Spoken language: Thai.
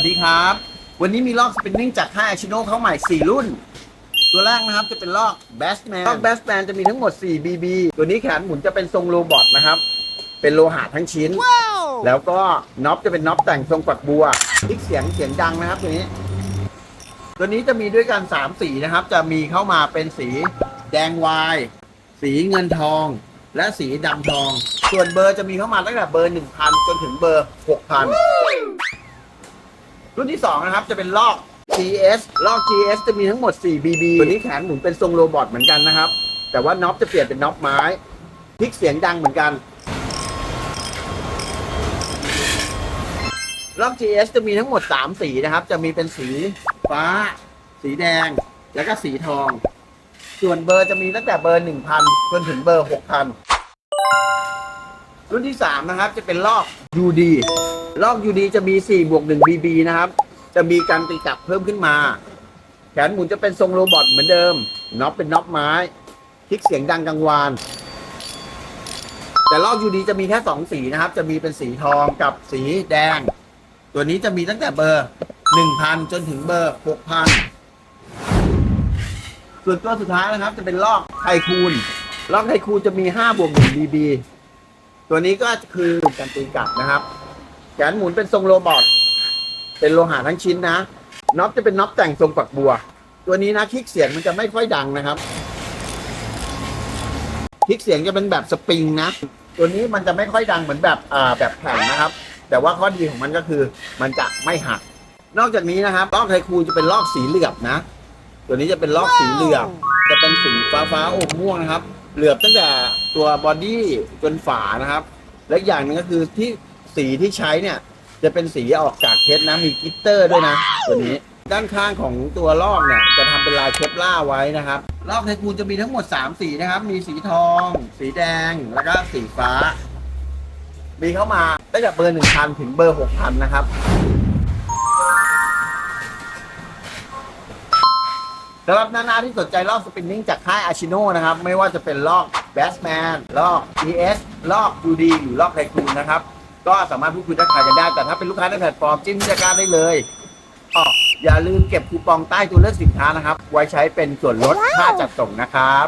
วัสดีครับ วันนี้มีลอกสปินนิ่งจากค่ายอาชิโนเข้าใหม่ 4 รุ่น ตัวแรกนะครับจะเป็นลอก Bassman ลอก Bassman จะมีทั้งหมด 4 BB ตัวนี้แขนหมุนจะเป็นทรงโรบอทนะครับ เป็นโลหะทั้งชิ้น แล้วก็น็อปจะเป็นน็อปแต่งทรงฝักบัวคลิกเสียงเสียงดังนะครับตัวนี้ ตัวนี้จะมีด้วยกัน 3 สีนะครับ จะมีเข้ามาเป็นสีแดงวาย สีเงินทอง และสีดำทอง ส่วนเบอร์จะมีเข้ามาตั้งแต่เบอร์ 1,000 จนถึงเบอร์ 6,000 รุ่นที่ 2 นะครับ จะเป็นลอก GS ลอก GS จะมีทั้งหมด 4 BB ตัวนี้แขนหมุนเป็นทรงโรบอทเหมือนกันนะครับ แต่ว่าน็อปจะเปลี่ยนเป็นน็อปไม้พลิกเสียงดังเหมือนกันลอก GS จะมีทั้งหมด 3 สีนะครับ จะมีเป็นสีฟ้า สีแดง แล้วก็สีทอง ส่วนเบอร์จะมีตั้งแต่เบอร์ 1,000 จนถึงเบอร์ 6,000 รุ่นที่ 3 นะครับ จะเป็นลอก UD ลอก UD จะมี 4 บวก1 BB นะครับ จะมีการตีกลับเพิ่มขึ้นมา แขนหมุนจะเป็นทรงโรบอทเหมือนเดิม น็อปเป็นน็อปไม้ คลิกเสียงดังกังวาน แต่ลอก UD จะมีแค่ 2 สีนะครับ จะมีเป็นสีทองกับสีแดง ตัวนี้จะมีตั้งแต่เบอร์ 1,000 จนถึงเบอร์ 6,000 ส่วนตัวสุดท้ายนะครับ จะเป็นลอกไทคูนลอกไทคูนจะมี 5 บวก1 BB ตัวนี้ก็คือการตีกลับนะครับ แขนหมุนเป็นทรงโรบอทเป็นโลหะทั้งชิ้นนะน็อปจะเป็นน็อปแต่งทรงฝักบัว ตัวนี้นะคลิกเสียงมันจะไม่ค่อยดังนะครับคลิกเสียงจะเป็นแบบสปริงนะ ตัวนี้มันจะไม่ค่อยดังเหมือนแบบอ่าแบบแผ่นนะครับ แต่ว่าข้อดีของมันก็คือมันจะไม่หัก นอกจากนี้นะครับลอกไทคูจะเป็นลอกสีเหลือบนะ ตัวนี้จะเป็นลอกสีเหลือบ จะเป็นสีฟ้าฟ้าๆอมม่วงนะครับ เหลือบตั้งแต่ตัวบอดี้จนฝานะครับ และอีกอย่างหนึ่งก็คือที่ สีที่ใช้เนี่ย จะเป็นสีออกจากเพชรนะมีกลิตเตอร์ด้วยนะ ตัวนี้ ด้านข้างของตัวลอกเนี่ยจะทำเป็นลายเคปล่าร์ไว้นะครับลอกไทคูนจะมีทั้งหมด 3 สีนะครับ มีสีทอง สีแดงแล้วก็สีฟ้า มีเข้ามาตั้งแต่เบอร์1,000ถึงเบอร์6,000นะครับ สำหรับนานาที่สนใจลอกสปินนิ่งจากค่ายอาชิโนนะครับ ไม่ว่าจะเป็นลอก b a s s m a n ลอก ES ลอก UD หรือลอกไทคูนนะครับ ก็สามารถพูดคุยทักทายกันได้ แต่ถ้าเป็นลูกค้าในแพลตฟอร์มจิ้มพิจารณาได้เลยอ๋ออย่าลืมเก็บคูปองใต้ตัวเลือกสินค้านะครับ ไว้ใช้เป็นส่วนลดค่าจัดส่งนะครับ